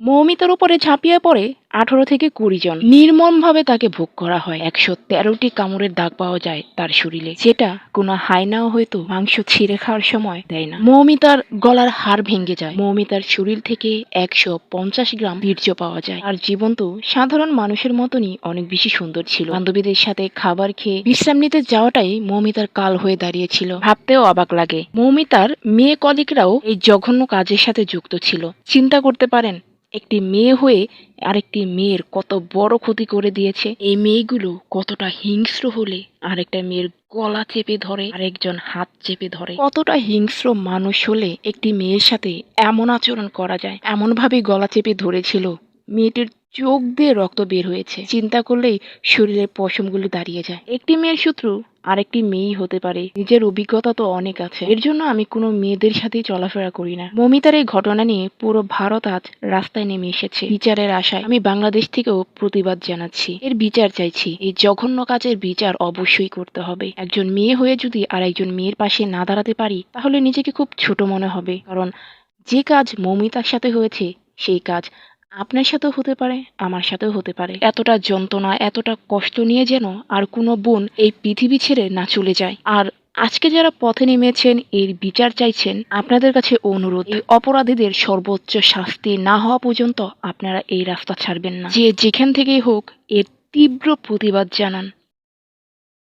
মৌমিতার উপরে ঝাঁপিয়ে পড়ে আঠারো থেকে কুড়ি জন। নির্মমভাবে তাকে ভোগ করা হয়। একশো তেরোটি কামড়ের দাগ পাওয়া যায় তার শরীরে। যেটা কোনো হায়নাও হয়তো মাংস ছিঁড়ে খাওয়ার সময় দেয় না। মৌমিতার গলার হাড় ভেঙে যায়। মৌমিতার শরীর থেকে একশো পঞ্চাশ গ্রাম বীর্য পাওয়া যায়। আর জীবন তো সাধারণ মানুষের মতনই অনেক বেশি সুন্দর ছিল। বান্ধবীদের সাথে খাবার খেয়ে বিশ্রাম নিতে যাওয়াটাই মৌমিতার কাল হয়ে দাঁড়িয়েছিল। ভাবতেও অবাক লাগে। মৌমিতার মেয়ে কলিকরাও এই জঘন্য কাজের সাথে যুক্ত ছিল। চিন্তা করতে পারেন একটি মেয়ে হয়ে আরেকটি মেয়ের কত বড় ক্ষতি করে দিয়েছে। এই মেয়েগুলো কতটা হিংস্র হলে আরেকটা মেয়ের গলা চেপে ধরে, আরেকজন হাত চেপে ধরে। কতটা হিংস্র মানুষ হলে একটি মেয়ের সাথে এমন আচরণ করা যায়? এমনভাবে গলা চেপে ধরেছিল। মেয়েটির চোখ দিয়ে রক্ত বের হয়েছে। চিন্তা করলেই শরীরের পশমগুলো দাঁড়িয়ে যায়। একটি মেয়ের শত্রু আরেকটি মেয়েই হতে পারে। নিজের অভিজ্ঞতা তো অনেক আছে। এর জন্য আমি কোনো মেয়েদের সাথেই চলাফেরা করি না। মমিতার এই ঘটনা নিয়ে পুরো ভারত আজ রাস্তায় নেমে এসেছে বিচারের আশায়। আমি বাংলাদেশ থেকেও প্রতিবাদ জানাচ্ছি। এর বিচার চাইছি। এই জঘন্য কাজের বিচার অবশ্যই করতে হবে। একজন মেয়ে হয়ে যদি আর একজন মেয়ের পাশে না দাঁড়াতে পারি, তাহলে নিজেকে খুব ছোট মনে হবে। কারণ যে কাজ মমিতার সাথে হয়েছে, সেই কাজ আপনার সাথেও হতে পারে, আমার সাথেও হতে পারে। এতটা যন্ত্রণা, এতটা কষ্ট নিয়ে যেন আর কোনো বোন এই পৃথিবী ছেড়ে না চলে যায়। আর আজকে যারা পথে নেমেছেন, এর বিচার চাইছেন, আপনাদের কাছে অনুরোধ, এই অপরাধীদের সর্বোচ্চ শাস্তি না হওয়া পর্যন্ত আপনারা এই রাস্তা ছাড়বেন না। যে যেখান থেকেই হোক, এর তীব্র প্রতিবাদ জানান।